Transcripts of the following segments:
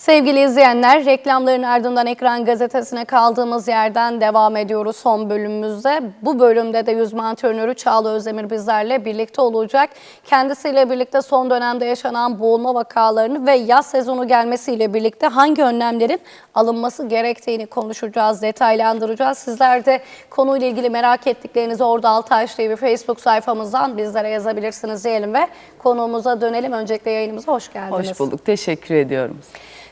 Sevgili izleyenler, reklamların ardından Ekran Gazetesi'ne kaldığımız yerden devam ediyoruz son bölümümüzde. Bu bölümde de yüzme antrenörü Çağla Özdemir bizlerle birlikte olacak. Kendisiyle birlikte son dönemde yaşanan boğulma vakalarını ve yaz sezonu gelmesiyle birlikte hangi önlemlerin alınması gerektiğini konuşacağız, detaylandıracağız. Sizler de konuyla ilgili merak ettiklerinizi orada Altaş TV Facebook sayfamızdan bizlere yazabilirsiniz diyelim ve konuğumuza dönelim. Öncelikle yayınımıza hoş geldiniz. Hoş bulduk. Teşekkür ediyorum.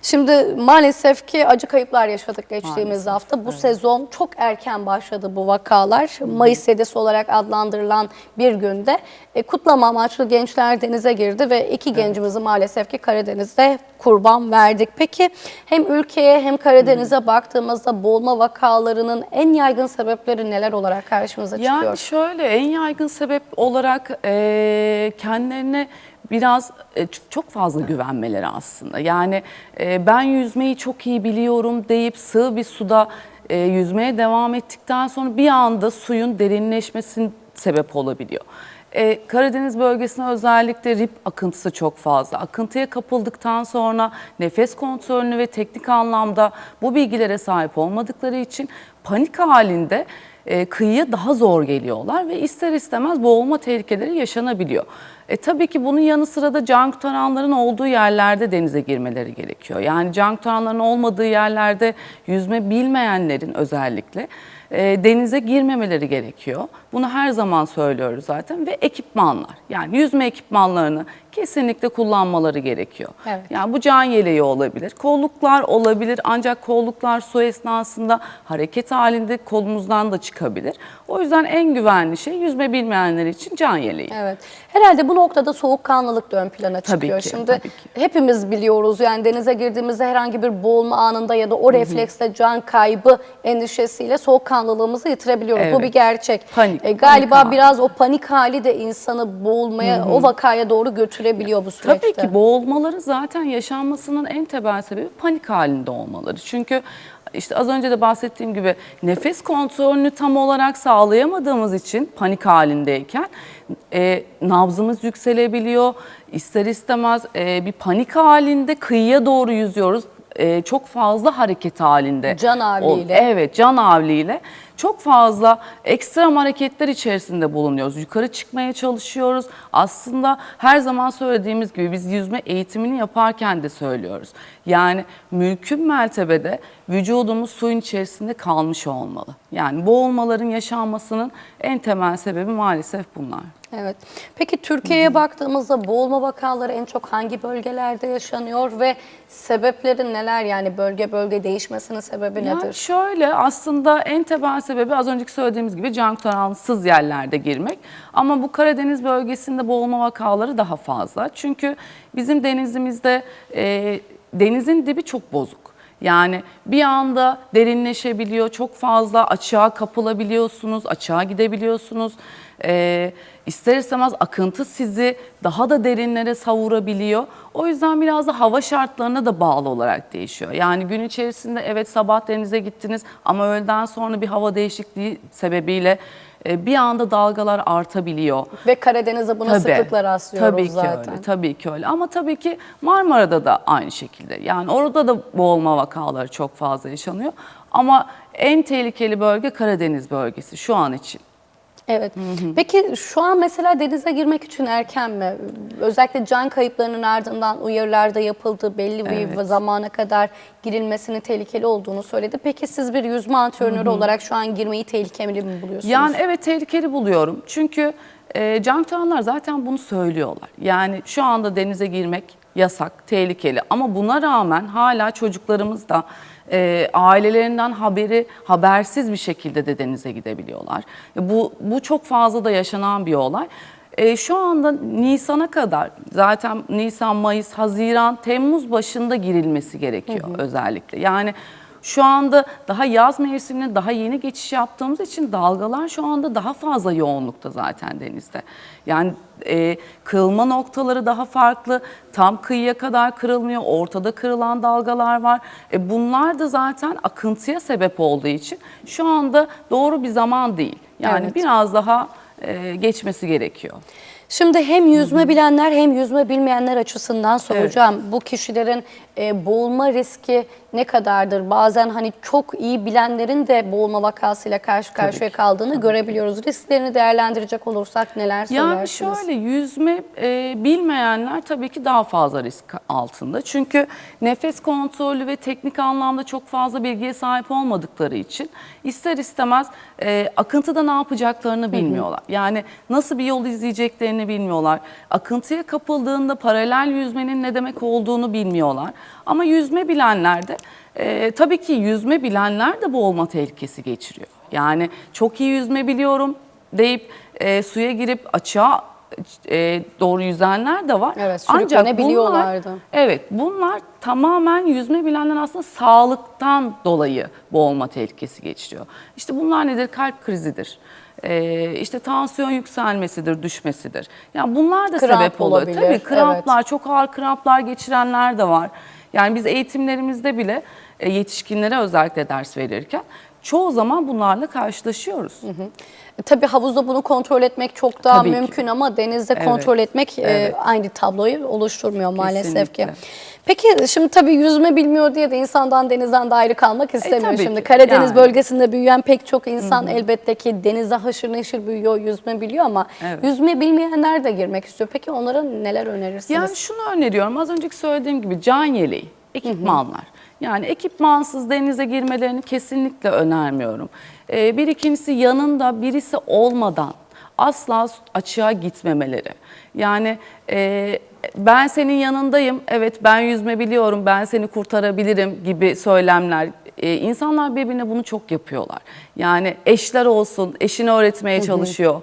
Şimdi maalesef ki acı kayıplar yaşadık geçtiğimiz Maalesef, hafta. Bu sezon çok erken başladı bu vakalar. Mayıs sedisi olarak adlandırılan bir günde e, kutlama amaçlı gençler denize girdi ve iki gencimizi maalesef ki Karadeniz'de kurban verdik. Peki hem ülkeye hem Karadeniz'e baktığımızda boğulma vakalarının en yaygın sebepleri neler olarak karşımıza çıkıyor? Yani şöyle en yaygın sebep olarak e, kendilerine biraz e, çok fazla güvenmeleri aslında. Yani e, ben yüzmeyi çok iyi biliyorum deyip sığ bir suda e, yüzmeye devam ettikten sonra bir anda suyun derinleşmesinin sebep olabiliyor. E, Karadeniz bölgesinde özellikle rip akıntısı çok fazla. Akıntıya kapıldıktan sonra nefes kontrolünü ve teknik anlamda bu bilgilere sahip olmadıkları için panik halinde e, kıyıya daha zor geliyorlar ve ister istemez boğulma tehlikeleri yaşanabiliyor. E, tabii ki bunun yanı sıra da can kurtaranların olduğu yerlerde denize girmeleri gerekiyor. Yani can kurtaranların olmadığı yerlerde yüzme bilmeyenlerin özellikle e, denize girmemeleri gerekiyor. Bunu her zaman söylüyoruz zaten ve ekipmanlar yani yüzme ekipmanlarını kesinlikle kullanmaları gerekiyor. Evet. Yani bu can yeleği olabilir, kolluklar olabilir ancak kolluklar su esnasında hareket halinde kolumuzdan da çıkabilir. O yüzden en güvenli şey yüzme bilmeyenler için can yeleği. Evet. Herhalde bu noktada soğukkanlılık da ön plana Tabii çıkıyor. ki, Şimdi tabii ki. hepimiz biliyoruz yani denize girdiğimizde herhangi bir boğulma anında ya da o refleksle can kaybı endişesiyle soğukkanlılığımızı yitirebiliyoruz. Bu Evet. bir gerçek. Panik, E, galiba panik biraz o panik hali de insanı boğulmaya, o vakaya doğru götürebiliyor bu süreçte. Tabii ki boğulmaları zaten yaşanmasının en temel sebebi panik halinde olmaları. Çünkü işte az önce de bahsettiğim gibi nefes kontrolünü tam olarak sağlayamadığımız için panik halindeyken e, nabzımız yükselebiliyor. İster istemez e, bir panik halinde kıyıya doğru yüzüyoruz. E, çok fazla hareket halinde. Can havliyle. Ol- Evet can havliyle çok fazla ekstrem hareketler içerisinde bulunuyoruz. Yukarı çıkmaya çalışıyoruz. Aslında her zaman söylediğimiz gibi biz yüzme eğitimini yaparken de söylüyoruz. Yani mümkün mertebede vücudumuz suyun içerisinde kalmış olmalı. Yani boğulmaların yaşanmasının en temel sebebi maalesef bunlar. Evet. Peki Türkiye'ye baktığımızda boğulma vakaları en çok hangi bölgelerde yaşanıyor ve sebepleri neler? Yani bölge bölge değişmesinin sebebi Yani nedir? şöyle aslında en temel sebebi az önceki söylediğimiz gibi can kurtaransız yerlerde girmek. Ama bu Karadeniz bölgesinde boğulma vakaları daha fazla. Çünkü bizim denizimizde e, denizin dibi çok bozuk. Yani bir anda derinleşebiliyor, çok fazla açığa kapılabiliyorsunuz, açığa gidebiliyorsunuz. Ee, ister istemez akıntı sizi daha da derinlere savurabiliyor. O yüzden biraz da hava şartlarına da bağlı olarak değişiyor. Yani gün içerisinde evet sabah denize gittiniz ama öğleden sonra bir hava değişikliği sebebiyle e, bir anda dalgalar artabiliyor. Ve Karadeniz'de buna sıklıkla rastlıyoruz tabii ki zaten. Öyle, tabii ki öyle. Ama tabii ki Marmara'da da aynı şekilde. Yani orada da boğulma vakaları çok fazla yaşanıyor. Ama en tehlikeli bölge Karadeniz bölgesi şu an için. Evet. Peki şu an mesela denize girmek için erken mi? Özellikle can kayıplarının ardından uyarılar da yapıldı. Belli bir Evet. zamana kadar girilmesinin tehlikeli olduğunu söyledi. Peki siz bir yüzme antrenörü olarak şu an girmeyi tehlikeli mi buluyorsunuz? Yani evet tehlikeli buluyorum. Çünkü e, can kurtaranlar zaten bunu söylüyorlar. Yani şu anda denize girmek yasak, tehlikeli. Ama buna rağmen hala çocuklarımız da e, ailelerinden haberi habersiz bir şekilde de denize gidebiliyorlar. E, Bu, bu çok fazla da yaşanan bir olay. E, şu anda Nisan'a kadar zaten Nisan, Mayıs, Haziran, Temmuz başında girilmesi gerekiyor özellikle. Yani şu anda daha yaz mevsimine daha yeni geçiş yaptığımız için dalgalar şu anda daha fazla yoğunlukta zaten denizde. Yani e, kırılma noktaları daha farklı. Tam kıyıya kadar kırılmıyor. Ortada kırılan dalgalar var. E, bunlar da zaten akıntıya sebep olduğu için şu anda doğru bir zaman değil. Yani Evet. biraz daha e, geçmesi gerekiyor. Şimdi hem yüzme bilenler hem yüzme bilmeyenler açısından soracağım. Bu kişilerin e, boğulma riski ne kadardır? Bazen hani çok iyi bilenlerin de boğulma vakasıyla karşı karşıya kaldığını görebiliyoruz. Risklerini değerlendirecek olursak neler Yani söylersiniz? şöyle yüzme e, bilmeyenler tabii ki daha fazla risk altında. Çünkü nefes kontrolü ve teknik anlamda çok fazla bilgiye sahip olmadıkları için ister istemez e, akıntıda ne yapacaklarını bilmiyorlar. Yani nasıl bir yol izleyeceklerini bilmiyorlar. Akıntıya kapıldığında paralel yüzmenin ne demek olduğunu bilmiyorlar. Ama yüzme bilenler de e, tabii ki yüzme bilenler de boğulma tehlikesi geçiriyor. Yani çok iyi yüzme biliyorum deyip e, suya girip açığa e, doğru yüzenler de var. Evet, Ancak bunlar, evet bunlar tamamen yüzme bilenler aslında sağlıktan dolayı boğulma tehlikesi geçiriyor. İşte bunlar nedir? Kalp krizidir. E, işte tansiyon yükselmesidir, düşmesidir. Yani bunlar da Kramp sebep oluyor. olabilir, Tabii kramplar, çok ağır kramplar geçirenler de var. Yani biz eğitimlerimizde bile e, yetişkinlere özellikle ders verirken çoğu zaman bunlarla karşılaşıyoruz. E, Tabii havuzda bunu kontrol etmek çok daha Tabii ki. mümkün ama denizde Evet. kontrol etmek e, Evet. aynı tabloyu oluşturmuyor maalesef ki. Peki şimdi tabii yüzme bilmiyor diye de insandan denizden de ayrı kalmak istemiyor. E, şimdi ki. Karadeniz Yani. bölgesinde büyüyen pek çok insan elbette ki denizde haşır neşir büyüyor, yüzme biliyor ama Evet. yüzme bilmeyenler de girmek istiyor. Peki onlara neler önerirsiniz? Yani şunu öneriyorum az önceki söylediğim gibi can yeleği, ekipmanlar. Yani ekipmansız denize girmelerini kesinlikle önermiyorum. Ee, bir ikincisi yanında birisi olmadan asla açığa gitmemeleri. Yani e, ben senin yanındayım, evet ben yüzme biliyorum, ben seni kurtarabilirim gibi söylemler. Ee, insanlar birbirine bunu çok yapıyorlar. Yani eşler olsun, eşini öğretmeye çalışıyor. E,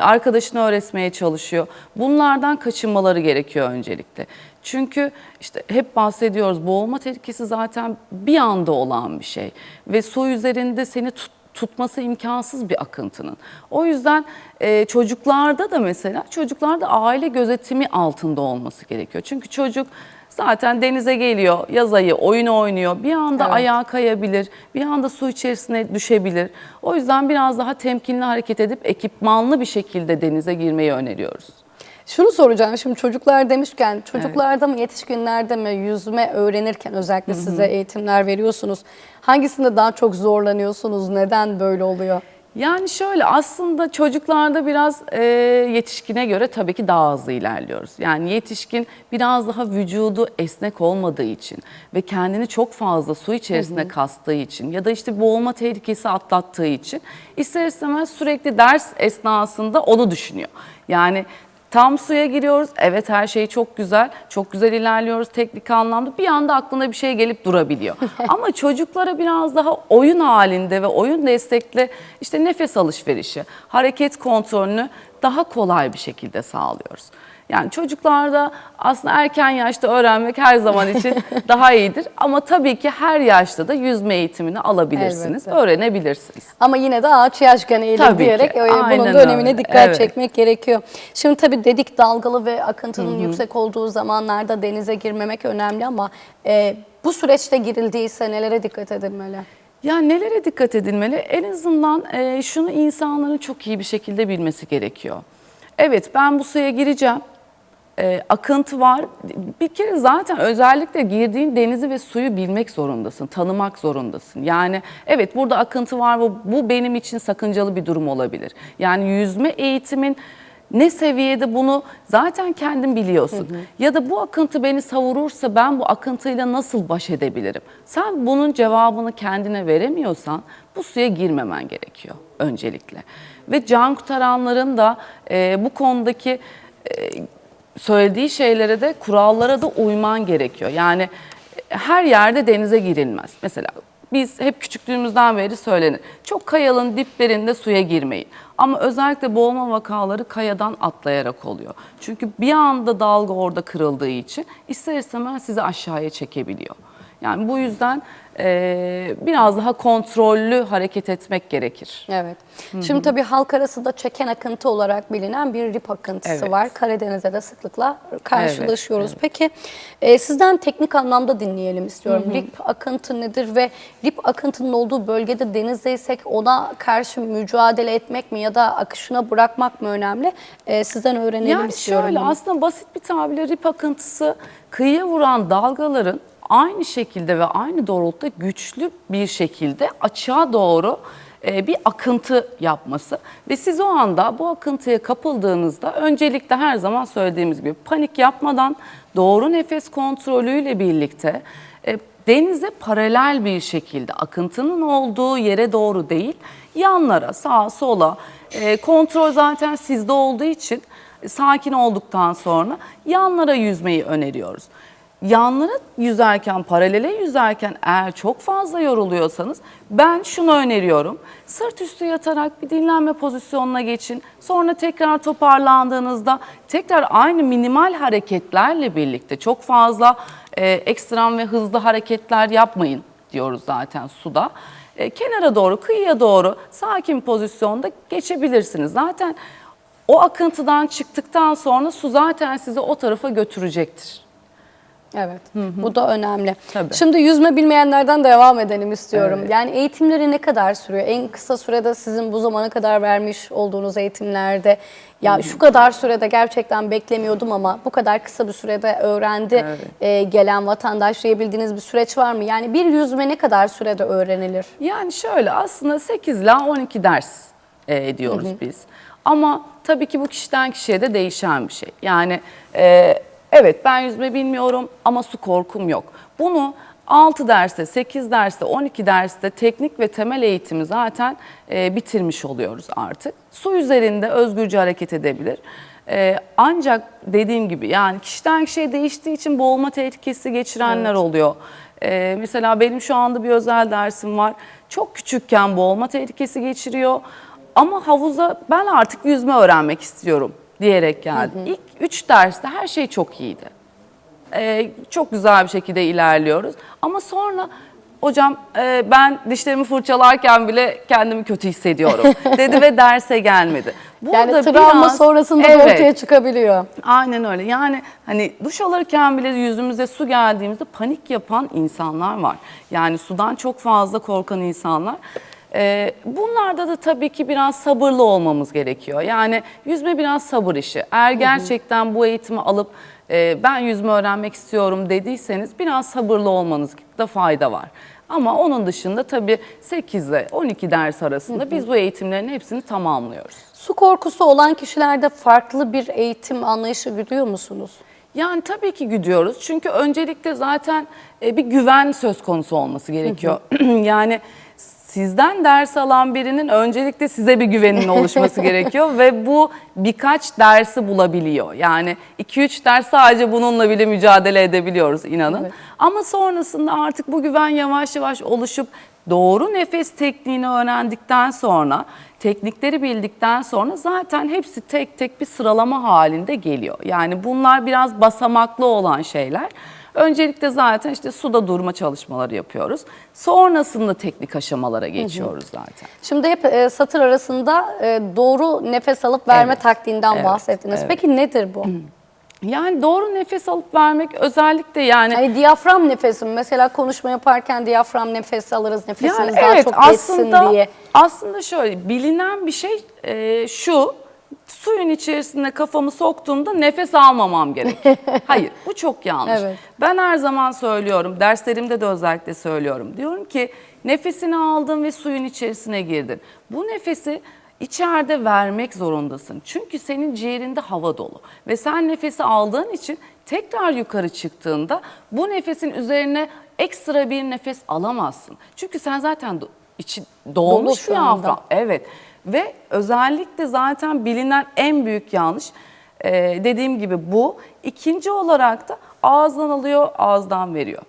arkadaşını öğretmeye çalışıyor. Bunlardan kaçınmaları gerekiyor öncelikle. Çünkü işte hep bahsediyoruz boğulma tehlikesi zaten bir anda olan bir şey ve su üzerinde seni tut- tutması imkansız bir akıntının. O yüzden e, çocuklarda da mesela çocuklarda aile gözetimi altında olması gerekiyor. Çünkü çocuk zaten denize geliyor, yaz ayı oyun oynuyor. Bir anda Evet. ayağa kayabilir, bir anda su içerisine düşebilir. O yüzden biraz daha temkinli hareket edip ekipmanlı bir şekilde denize girmeyi öneriyoruz. Şunu soracağım şimdi çocuklar demişken çocuklarda mı yetişkinlerde mi yüzme öğrenirken özellikle size eğitimler veriyorsunuz. Hangisinde daha çok zorlanıyorsunuz? Neden böyle oluyor? Yani şöyle aslında çocuklarda biraz e, yetişkine göre tabii ki daha hızlı ilerliyoruz. Yani yetişkin biraz daha vücudu esnek olmadığı için ve kendini çok fazla su içerisine kastığı için ya da işte boğulma tehlikesi atlattığı için ister istemez sürekli ders esnasında onu düşünüyor. Yani Tam suya giriyoruz. Evet her şey çok güzel. Çok güzel ilerliyoruz teknik anlamda. Bir anda aklına bir şey gelip durabiliyor. Ama çocuklara biraz daha oyun halinde ve oyun destekli işte nefes alışverişi, hareket kontrolünü daha kolay bir şekilde sağlıyoruz. Yani çocuklarda aslında erken yaşta öğrenmek her zaman için daha iyidir. Ama tabii ki her yaşta da yüzme eğitimini alabilirsiniz, Elbette. öğrenebilirsiniz. Ama yine de ağaç yaşken eğilir Tabii ki. diyerek e, bunun Aynen da önemine öyle. dikkat Evet. çekmek gerekiyor. Şimdi tabii dedik dalgalı ve akıntının yüksek olduğu zamanlarda denize girmemek önemli ama e, bu süreçte girildiyse nelere dikkat edilmeli? Ya nelere dikkat edilmeli? En azından e, şunu insanların çok iyi bir şekilde bilmesi gerekiyor. Evet ben bu suya gireceğim. E, akıntı var. Bir kere zaten özellikle girdiğin denizi ve suyu bilmek zorundasın, tanımak zorundasın. Yani evet burada akıntı var ve bu benim için sakıncalı bir durum olabilir. Yani yüzme eğitimin ne seviyede bunu zaten kendin biliyorsun. Ya da bu akıntı beni savurursa ben bu akıntıyla nasıl baş edebilirim? Sen bunun cevabını kendine veremiyorsan bu suya girmemen gerekiyor öncelikle. Ve can kurtaranların da e, bu konudaki e, söylediği şeylere de kurallara da uyman gerekiyor. Yani e, her yerde denize girilmez. Mesela biz hep küçüklüğümüzden beri söylenir. Çok kayalın diplerinde suya girmeyin. Ama özellikle boğulma vakaları kayadan atlayarak oluyor. Çünkü bir anda dalga orada kırıldığı için ister istemez sizi aşağıya çekebiliyor. Yani bu yüzden e, biraz daha kontrollü hareket etmek gerekir. Evet. Şimdi tabii halk arasında çeken akıntı olarak bilinen bir rip akıntısı Evet. var. Karadeniz'de de sıklıkla karşılaşıyoruz. Peki e, sizden teknik anlamda dinleyelim istiyorum. Rip akıntı nedir ve rip akıntının olduğu bölgede denizdeysek ona karşı mücadele etmek mi ya da akışına bırakmak mı önemli? E, sizden öğrenelim Yani istiyorum. şöyle bunu. aslında basit bir tabirle rip akıntısı kıyıya vuran dalgaların aynı şekilde ve aynı doğrultuda güçlü bir şekilde açığa doğru e, bir akıntı yapması ve siz o anda bu akıntıya kapıldığınızda öncelikle her zaman söylediğimiz gibi panik yapmadan doğru nefes kontrolüyle birlikte e, denize paralel bir şekilde akıntının olduğu yere doğru değil yanlara sağa sola e, kontrol zaten sizde olduğu için sakin olduktan sonra yanlara yüzmeyi öneriyoruz. Yanlara yüzerken, paralele yüzerken eğer çok fazla yoruluyorsanız ben şunu öneriyorum. Sırt üstü yatarak bir dinlenme pozisyonuna geçin. Sonra tekrar toparlandığınızda tekrar aynı minimal hareketlerle birlikte çok fazla e, ekstrem ve hızlı hareketler yapmayın diyoruz zaten suda. E, kenara doğru, kıyıya doğru sakin pozisyonda geçebilirsiniz. Zaten o akıntıdan çıktıktan sonra su zaten sizi o tarafa götürecektir. Evet. Bu da önemli. Tabii. Şimdi yüzme bilmeyenlerden devam edelim istiyorum. Yani eğitimleri ne kadar sürüyor? En kısa sürede sizin bu zamana kadar vermiş olduğunuz eğitimlerde ya şu kadar sürede gerçekten beklemiyordum ama bu kadar kısa bir sürede öğrendi Evet. e, gelen vatandaş diyebildiğiniz bir süreç var mı? Yani bir yüzme ne kadar sürede öğrenilir? Yani şöyle aslında 8 ile 12 ders e, ediyoruz biz. Ama tabii ki bu kişiden kişiye de değişen bir şey. Yani e, evet ben yüzme bilmiyorum ama su korkum yok. Bunu 6 derste, 8 derste, 12 derste teknik ve temel eğitimi zaten e, bitirmiş oluyoruz artık. Su üzerinde özgürce hareket edebilir. E, ancak dediğim gibi yani kişiden kişiye değiştiği için boğulma tehlikesi geçirenler oluyor. Ee, mesela benim şu anda bir özel dersim var. Çok küçükken boğulma tehlikesi geçiriyor. Ama havuza ben artık yüzme öğrenmek istiyorum diyerek geldi. İlk üç derste her şey çok iyiydi. Ee, çok güzel bir şekilde ilerliyoruz. Ama sonra hocam e, ben dişlerimi fırçalarken bile kendimi kötü hissediyorum dedi ve derse gelmedi. Yani Burada travma biraz- sonrasında da Evet. ortaya çıkabiliyor. Aynen öyle. Yani hani duş alırken bile yüzümüze su geldiğimizde panik yapan insanlar var. Yani sudan çok fazla korkan insanlar. Ee, bunlarda da tabii ki biraz sabırlı olmamız gerekiyor. Yani yüzme biraz sabır işi. Eğer gerçekten bu eğitimi alıp e, ben yüzme öğrenmek istiyorum dediyseniz biraz sabırlı olmanızda fayda var. Ama onun dışında tabii 8 ile 12 ders arasında biz bu eğitimlerin hepsini tamamlıyoruz. Su korkusu olan kişilerde farklı bir eğitim anlayışı güdüyor musunuz? Yani tabii ki gidiyoruz. Çünkü öncelikle zaten e, bir güven söz konusu olması gerekiyor. yani sizden ders alan birinin öncelikle size bir güvenin oluşması gerekiyor ve bu birkaç dersi bulabiliyor. Yani 2-3 ders sadece bununla bile mücadele edebiliyoruz inanın. Ama sonrasında artık bu güven yavaş yavaş oluşup doğru nefes tekniğini öğrendikten sonra, teknikleri bildikten sonra zaten hepsi tek tek bir sıralama halinde geliyor. Yani bunlar biraz basamaklı olan şeyler. Öncelikle zaten işte suda durma çalışmaları yapıyoruz. Sonrasında teknik aşamalara geçiyoruz zaten. Şimdi hep e, satır arasında e, doğru nefes alıp verme Evet. taktiğinden Evet, bahsettiniz. evet. Peki nedir bu? Yani doğru nefes alıp vermek özellikle yani Hani diyafram nefesi mi? Mesela konuşma yaparken diyafram nefesi alırız. Nefesimiz Yani daha çok geçsin diye. aslında şöyle bilinen bir şey e, şu suyun içerisine kafamı soktuğumda nefes almamam gerek. Hayır bu çok yanlış. Evet. Ben her zaman söylüyorum derslerimde de özellikle söylüyorum. Diyorum ki nefesini aldın ve suyun içerisine girdin. Bu nefesi içeride vermek zorundasın. Çünkü senin ciğerinde hava dolu ve sen nefesi aldığın için tekrar yukarı çıktığında bu nefesin üzerine ekstra bir nefes alamazsın. Çünkü sen zaten içi dolmuş şu bir hafra. Evet ve özellikle zaten bilinen en büyük yanlış e, dediğim gibi bu. İkinci olarak da ağızdan alıyor, ağızdan veriyor.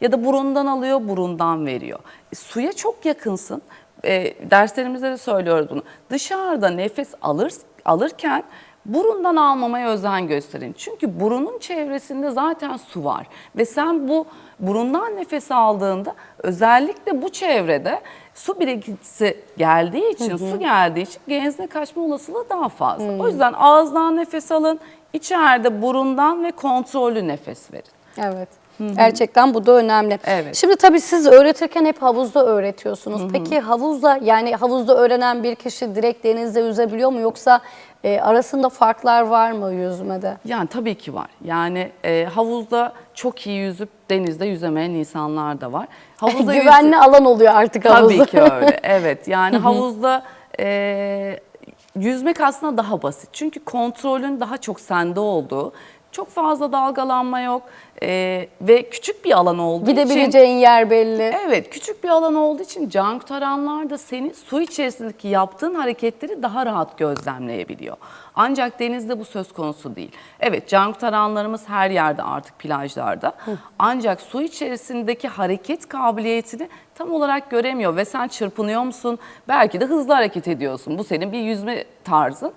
Ya da burundan alıyor, burundan veriyor. E, suya çok yakınsın. E, derslerimizde de söylüyoruz bunu. Dışarıda nefes alır, alırken burundan almamaya özen gösterin. Çünkü burunun çevresinde zaten su var ve sen bu burundan nefes aldığında özellikle bu çevrede su birikintisi geldiği için, su geldiği için genzine kaçma olasılığı daha fazla. O yüzden ağızdan nefes alın, içeride burundan ve kontrollü nefes verin. Evet. Gerçekten bu da önemli. Evet. Şimdi tabii siz öğretirken hep havuzda öğretiyorsunuz. Peki havuzda yani havuzda öğrenen bir kişi direkt denizde yüzebiliyor mu yoksa e, arasında farklar var mı yüzmede? Yani tabii ki var. Yani e, havuzda çok iyi yüzüp denizde yüzemeyen insanlar da var. Havuzda Güvenli alan oluyor artık havuzda. Tabii ki öyle. Evet. Yani havuzda e, yüzmek aslında daha basit. Çünkü kontrolün daha çok sende olduğu, çok fazla dalgalanma yok e, ve küçük bir alan olduğu için Gidebileceğin yer belli. Evet, küçük bir alan olduğu için can kurtaranlar da senin su içerisindeki yaptığın hareketleri daha rahat gözlemleyebiliyor. Ancak denizde bu söz konusu değil. Evet, can kurtaranlarımız her yerde artık plajlarda. Ancak su içerisindeki hareket kabiliyetini tam olarak göremiyor ve sen çırpınıyor musun? Belki de hızlı hareket ediyorsun. Bu senin bir yüzme tarzın.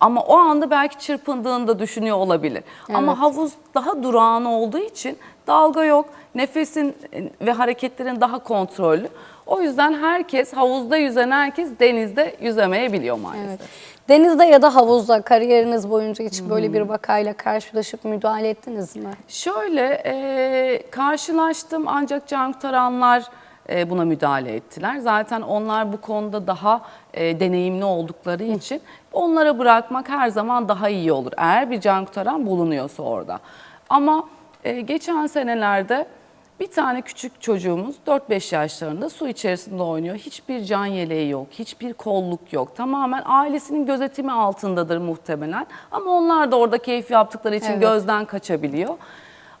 Ama o anda belki çırpındığını da düşünüyor olabilir. Ama havuz daha durağan olduğu için dalga yok. Nefesin ve hareketlerin daha kontrollü. O yüzden herkes havuzda yüzen herkes denizde yüzemeyebiliyor maalesef. Evet. Denizde ya da havuzda kariyeriniz boyunca hiç böyle bir vakayla karşılaşıp müdahale ettiniz mi? Şöyle e, karşılaştım ancak can kurtaranlar e, buna müdahale ettiler. Zaten onlar bu konuda daha e, deneyimli oldukları için onlara bırakmak her zaman daha iyi olur. Eğer bir can kurtaran bulunuyorsa orada. Ama e, geçen senelerde bir tane küçük çocuğumuz 4-5 yaşlarında su içerisinde oynuyor. Hiçbir can yeleği yok, hiçbir kolluk yok. Tamamen ailesinin gözetimi altındadır muhtemelen. Ama onlar da orada keyif yaptıkları için Evet. gözden kaçabiliyor.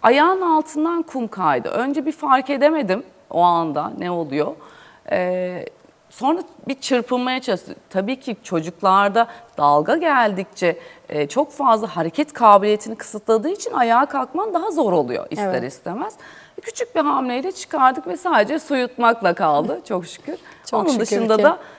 Ayağın altından kum kaydı. Önce bir fark edemedim o anda ne oluyor. Ee, sonra bir çırpınmaya çalıştı. Tabii ki çocuklarda dalga geldikçe e, çok fazla hareket kabiliyetini kısıtladığı için ayağa kalkman daha zor oluyor ister Evet. istemez. Küçük bir hamleyle çıkardık ve sadece su yutmakla kaldı çok şükür. Çok Onun şükür dışında ki. da e,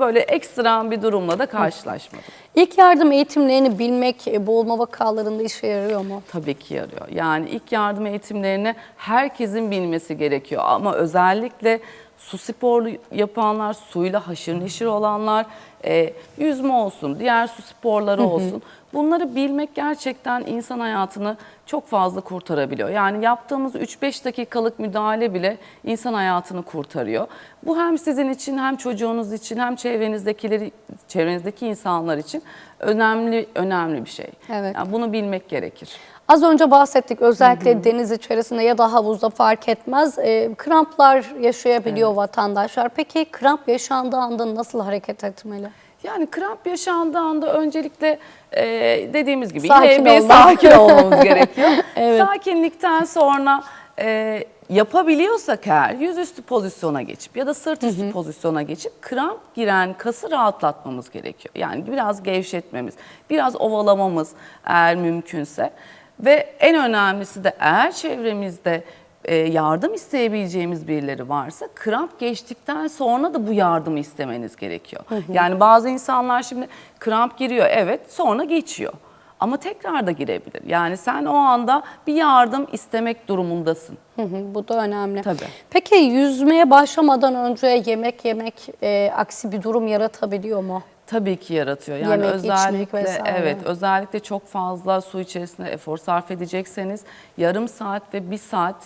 böyle ekstrem bir durumla da karşılaşmadım. İlk yardım eğitimlerini bilmek e, boğulma vakalarında işe yarıyor mu? Tabii ki yarıyor. Yani ilk yardım eğitimlerini herkesin bilmesi gerekiyor. Ama özellikle su sporu yapanlar, suyla haşır neşir olanlar, e, yüzme olsun, diğer su sporları olsun. Bunları bilmek gerçekten insan hayatını çok fazla kurtarabiliyor. Yani yaptığımız 3-5 dakikalık müdahale bile insan hayatını kurtarıyor. Bu hem sizin için hem çocuğunuz için hem çevrenizdekileri çevrenizdeki insanlar için önemli önemli bir şey. Evet. Yani bunu bilmek gerekir. Az önce bahsettik özellikle deniz içerisinde ya da havuzda fark etmez. e, kramplar yaşayabiliyor vatandaşlar. Peki kramp yaşandığı anda nasıl hareket etmeli? Yani kramp yaşandığı anda öncelikle e, dediğimiz gibi Sakin yine bir sakin olmamız gerekiyor. Evet. Sakinlikten sonra e, yapabiliyorsak eğer yüzüstü pozisyona geçip ya da sırt üstü pozisyona geçip kramp giren kası rahatlatmamız gerekiyor. Yani biraz gevşetmemiz, biraz ovalamamız eğer mümkünse. Ve en önemlisi de eğer çevremizde yardım isteyebileceğimiz birileri varsa kramp geçtikten sonra da bu yardımı istemeniz gerekiyor. Yani bazı insanlar şimdi kramp giriyor evet sonra geçiyor. Ama tekrar da girebilir. Yani sen o anda bir yardım istemek durumundasın. Hı hı, bu da önemli. Tabii. Peki yüzmeye başlamadan önce yemek yemek e, aksi bir durum yaratabiliyor mu? Tabii ki yaratıyor. Yani Yemek, içmek özellikle vesaire. evet özellikle çok fazla su içerisinde efor sarf edecekseniz yarım saat ve bir saat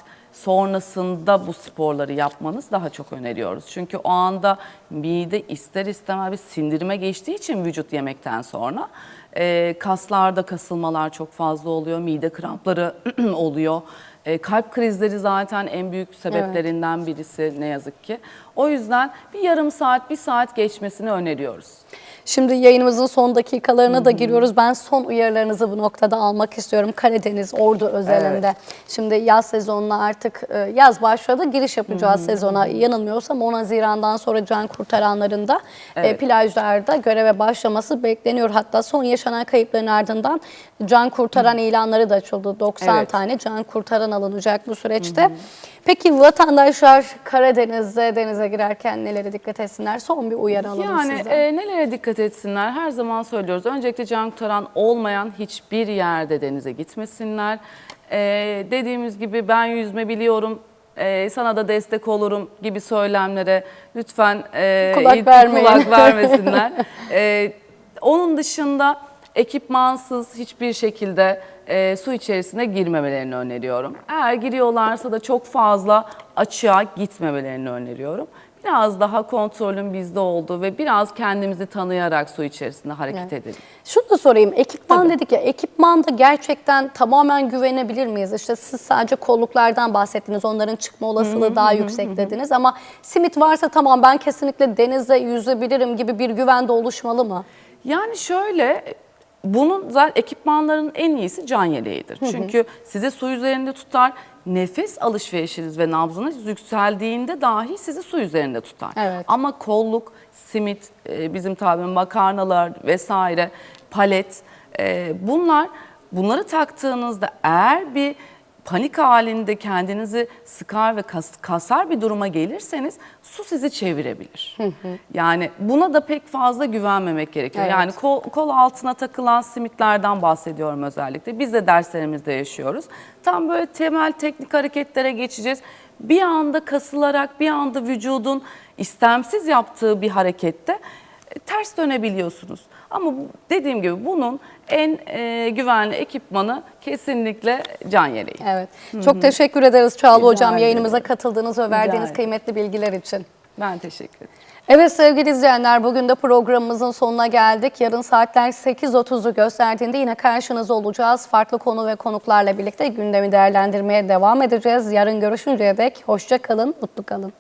sonrasında bu sporları yapmanız daha çok öneriyoruz. Çünkü o anda mide ister istemez bir sindirime geçtiği için vücut yemekten sonra e, kaslarda kasılmalar çok fazla oluyor, mide krampları oluyor. E, kalp krizleri zaten en büyük sebeplerinden birisi ne yazık ki. O yüzden bir yarım saat, bir saat geçmesini öneriyoruz. Şimdi yayınımızın son dakikalarına da giriyoruz. Ben son uyarılarınızı bu noktada almak istiyorum. Karadeniz, Ordu özelinde. Şimdi yaz sezonuna artık e, yaz başladı. Giriş yapacağız sezona. Yanılmıyorsam 10 Haziran'dan sonra can kurtaranların da e, Evet. plajlarda göreve başlaması bekleniyor. Hatta son yaşanan kayıpların ardından can kurtaran ilanları da açıldı. 90 Evet. tane can kurtaran alınacak bu süreçte. Peki vatandaşlar Karadeniz'de denize girerken nelere dikkat etsinler? Son bir uyarı alalım Yani sizden. e, nelere dikkat etsinler? Her zaman söylüyoruz. Öncelikle can kurtaran olmayan hiçbir yerde denize gitmesinler. E, dediğimiz gibi ben yüzme biliyorum, e, sana da destek olurum gibi söylemlere lütfen e, Kulak vermeyin. kulak vermesinler. E, onun dışında ekipmansız hiçbir şekilde e, su içerisine girmemelerini öneriyorum. Eğer giriyorlarsa da çok fazla açığa gitmemelerini öneriyorum. Biraz daha kontrolün bizde olduğu ve biraz kendimizi tanıyarak su içerisinde hareket Evet. edelim. Şunu da sorayım. Ekipman dedik ya. Ekipmanda gerçekten tamamen güvenebilir miyiz? İşte siz sadece kolluklardan bahsettiniz. Onların çıkma olasılığı daha yüksek dediniz. Ama simit varsa tamam ben kesinlikle denizde yüzebilirim gibi bir güvende oluşmalı mı? Yani şöyle bunun zaten ekipmanların en iyisi can yeleğidir. Çünkü sizi su üzerinde tutar. Nefes alışverişiniz ve nabzınız yükseldiğinde dahi sizi su üzerinde tutar. Evet. Ama kolluk, simit, e, bizim tabi makarnalar vesaire, palet e, bunlar bunları taktığınızda eğer bir panik halinde kendinizi sıkar ve kas- kasar bir duruma gelirseniz su sizi çevirebilir. Yani buna da pek fazla güvenmemek gerekiyor. Evet. Yani kol, kol altına takılan simitlerden bahsediyorum özellikle. Biz de derslerimizde yaşıyoruz. Tam böyle temel teknik hareketlere geçeceğiz. Bir anda kasılarak bir anda vücudun istemsiz yaptığı bir harekette ters dönebiliyorsunuz. Ama dediğim gibi bunun en e, güvenli ekipmanı kesinlikle can yeleği. Evet. Çok teşekkür ederiz Çağla Rica Hocam ederim. yayınımıza katıldığınız ve verdiğiniz kıymetli bilgiler için. Ben teşekkür ederim. Evet sevgili izleyenler bugün de programımızın sonuna geldik. Yarın saatler 8.30'u gösterdiğinde yine karşınızda olacağız. Farklı konu ve konuklarla birlikte gündemi değerlendirmeye devam edeceğiz. Yarın görüşünceye dek hoşça kalın, mutlu kalın.